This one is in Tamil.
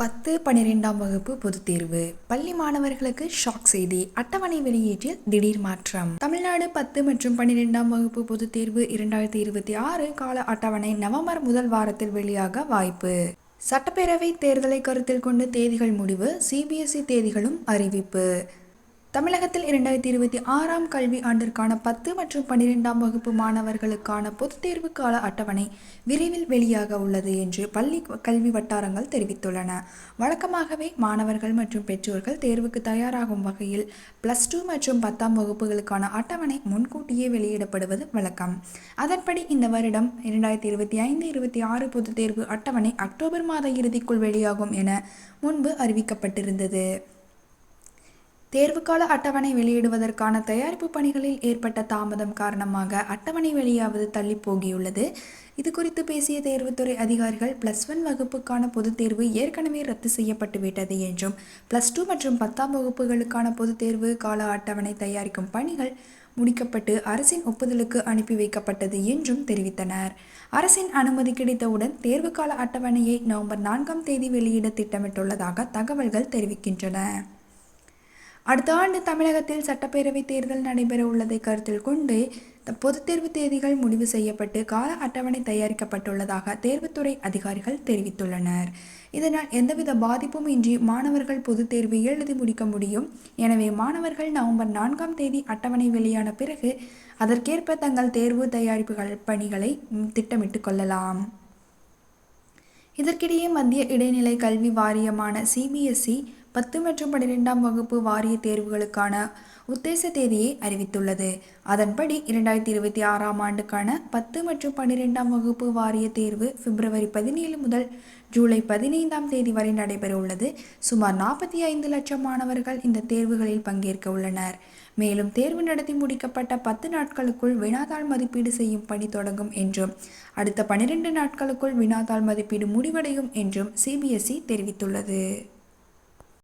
பத்து பன்னிரெண்டாம் வகுப்பு பொதுத் தேர்வு. பள்ளி மாணவர்களுக்கு ஷாக் செய்தி. அட்டவணை வெளியீட்டில் திடீர் மாற்றம். தமிழ்நாடு பத்து மற்றும் பன்னிரெண்டாம் வகுப்பு பொதுத் தேர்வு இரண்டாயிரத்தி இருபத்தி ஆறு கால அட்டவணை நவம்பர் முதல் வாரத்தில் வெளியாக வாய்ப்பு. சட்டப்பேரவை தேர்தலை கருத்தில் கொண்டு தேதிகள் முடிவு. சிபிஎஸ்இ தேதிகளும் அறிவிப்பு. தமிழகத்தில் இரண்டாயிரத்தி இருபத்தி ஆறாம் கல்வி ஆண்டிற்கான பத்து மற்றும் பன்னிரெண்டாம் வகுப்பு மாணவர்களுக்கான பொதுத் தேர்வு கால அட்டவணை விரைவில் வெளியாக உள்ளது என்று பள்ளி கல்வி வட்டாரங்கள் தெரிவித்துள்ளன. வழக்கமாகவே மாணவர்கள் மற்றும் பெற்றோர்கள் தேர்வுக்கு தயாராகும் வகையில் பிளஸ் டூ மற்றும் பத்தாம் வகுப்புகளுக்கான அட்டவணை முன்கூட்டியே வெளியிடப்படுவது வழக்கம். அதன்படி இந்த வருடம் இரண்டாயிரத்தி இருபத்தி ஐந்து இருபத்தி ஆறு பொதுத் தேர்வு அட்டவணை அக்டோபர் மாத இறுதிக்குள் வெளியாகும் என முன்பு அறிவிக்கப்பட்டிருந்தது. தேர்வுக்கால அட்டவணை வெளியிடுவதற்கான தயாரிப்பு பணிகளில் ஏற்பட்ட தாமதம் காரணமாக அட்டவணை வெளியாவது தள்ளி போகியுள்ளது. இது குறித்து பேசிய தேர்வுத்துறை அதிகாரிகள் பிளஸ் ஒன் வகுப்புக்கான பொதுத் தேர்வு ஏற்கனவே ரத்து செய்யப்பட்டு விட்டது என்றும் பிளஸ் டூ மற்றும் பத்தாம் வகுப்புகளுக்கான பொதுத் தேர்வு கால அட்டவணை தயாரிக்கும் பணிகள் முடிக்கப்பட்டு அரசின் ஒப்புதலுக்கு அனுப்பி வைக்கப்பட்டது என்றும் தெரிவித்தனர். அரசின் அனுமதி கிடைத்தவுடன் தேர்வுக்கால அட்டவணையை நவம்பர் நான்காம் தேதி வெளியிட திட்டமிட்டுள்ளதாக தகவல்கள் தெரிவிக்கின்றன. அடுத்த ஆண்டு தமிழகத்தில் சட்டப்பேரவை தேர்தல் நடைபெற உள்ளதை கருத்தில் கொண்டு பொதுத் தேர்வு தேதிகள் முடிவு செய்யப்பட்டு கால அட்டவணை தயாரிக்கப்பட்டுள்ளதாக தேர்வுத்துறை அதிகாரிகள் தெரிவித்துள்ளனர். இதனால் எந்தவித பாதிப்பும் இன்றி மாணவர்கள் பொதுத் தேர்வு எழுதி முடிக்க முடியும். எனவே மாணவர்கள் நவம்பர் நான்காம் தேதி அட்டவணை வெளியான பிறகு அதற்கேற்ப தங்கள் தேர்வு தயாரிப்புகள் பணிகளை திட்டமிட்டு கொள்ளலாம். இதற்கிடையே மத்திய இடைநிலை கல்வி வாரியமான சிபிஎஸ்இ பத்து மற்றும் பன்னிரெண்டாம் வகுப்பு வாரிய தேர்வுகளுக்கான உத்தேச தேதியை அறிவித்துள்ளது. அதன்படி இரண்டாயிரத்தி இருபத்தி ஆறாம் ஆண்டுக்கான பத்து மற்றும் பன்னிரெண்டாம் வகுப்பு வாரிய தேர்வு பிப்ரவரி பதினேழு முதல் ஜூலை பதினைந்தாம் தேதி வரை நடைபெற உள்ளது சுமார் நாற்பத்தி ஐந்து லட்சம் மாணவர்கள் இந்த தேர்வுகளில் பங்கேற்க உள்ளனர். மேலும் தேர்வு நடத்தி முடிக்கப்பட்ட பத்து நாட்களுக்குள் வினாத்தாள் மதிப்பீடு செய்யும் பணி தொடங்கும் என்றும் அடுத்த பனிரெண்டு நாட்களுக்குள் வினாத்தாள் மதிப்பீடு முடிவடையும் என்றும் சிபிஎஸ்இ தெரிவித்துள்ளது.